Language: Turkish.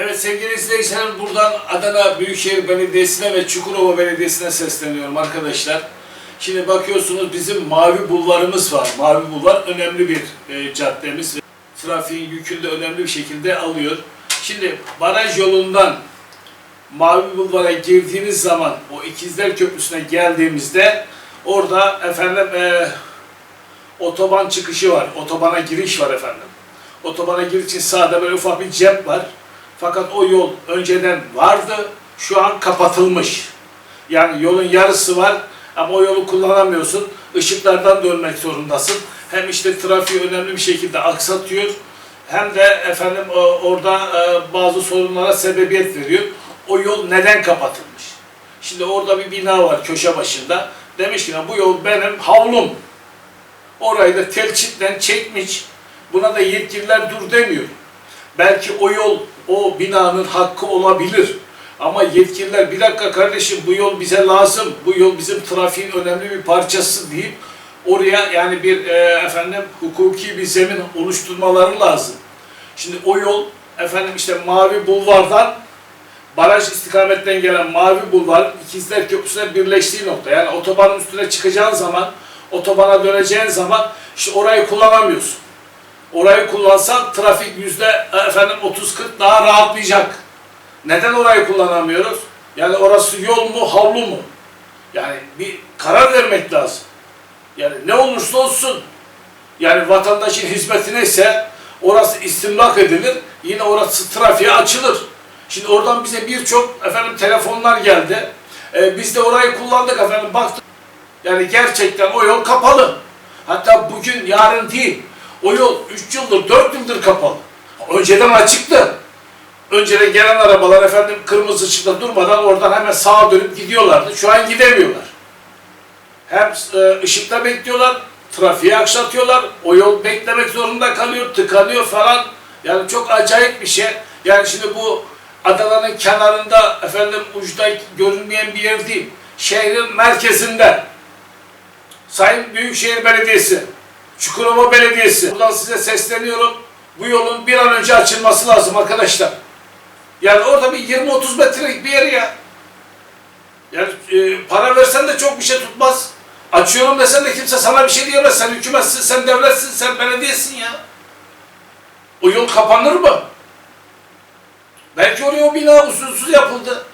Evet sevgili izleyicilerim buradan Adana Büyükşehir Belediyesi'ne ve Çukurova Belediyesi'ne sesleniyorum arkadaşlar. Şimdi bakıyorsunuz bizim Mavi Bulvarımız var. Mavi Bulvar önemli bir e, caddemiz. Trafiğin yükünü de önemli bir şekilde alıyor. Şimdi baraj yolundan Mavi Bulvar'a girdiğiniz zaman o İkizler Köprüsü'ne geldiğimizde orada efendim e, otoban çıkışı var. Otobana giriş var efendim. Otobana giriş için sağda böyle ufak bir cep var. Fakat o yol önceden vardı. Şu an kapatılmış. Yani yolun yarısı var ama o yolu kullanamıyorsun. Işıklardan dönmek zorundasın. Hem işte trafiği önemli bir şekilde aksatıyor. Hem de efendim o- orada e, bazı sorunlara sebebiyet veriyor. O yol neden kapatılmış? Şimdi orada bir bina var köşe başında. Demiş ki "Ya bu yol benim havlum. Orayı da telçitten çekmiş. Buna da yetkililer dur demiyor. Belki o yol o binanın hakkı olabilir. Ama yetkililer bir dakika kardeşim bu yol bize lazım. Bu yol bizim trafiğin önemli bir parçası deyip oraya yani bir e, efendim hukuki bir zemin oluşturmaları lazım. Şimdi o yol efendim işte Mavi Bulvar'dan baraj istikametten gelen Mavi Bulvar İkizler Köprüsü'ne birleştiği nokta. Yani otobanın üstüne çıkacağın zaman, otobana döneceğin zaman işte orayı kullanamıyorsun. Orayı kullansan trafik yüzde e, efendim 30-40 daha rahatlayacak. Neden orayı kullanamıyoruz? Yani orası yol mu, havlu mu? Yani bir karar vermek lazım. Yani ne olursa olsun yani vatandaşın hizmetine ise orası istimlak edilir. Yine orası trafiğe açılır. Şimdi oradan bize birçok efendim telefonlar geldi. Ee, biz de orayı kullandık efendim baktık. Yani gerçekten o yol kapalı. Hatta bugün yarın değil. O yol 3 yıldır 4 yıldır kapalı. Önceden açıktı. Önceden gelen arabalar efendim kırmızı ışıkta durmadan oradan hemen sağa dönüp gidiyorlardı. Şu an gidemiyorlar. Hem e, ışıkta bekliyorlar, trafiği aksatıyorlar, o yol beklemek zorunda kalıyor, tıkanıyor falan. Yani çok acayip bir şey. Yani şimdi bu Adana'nın kenarında efendim uçta görünmeyen bir yer değil. Şehrin merkezinde. Sayın Büyükşehir Belediyesi, Çukurova Belediyesi. Buradan size sesleniyorum. Bu yolun bir an önce açılması lazım arkadaşlar. Yani orada bir 20-30 metrelik bir yer ya. Yani e, para versen de çok bir şey tutmaz. Açıyorum desen de kimse sana bir şey diyemez. Sen hükümetsin, sen devletsin, sen belediyesin ya. O yol kapanır mı? Belki oraya o bina usulsüz yapıldı.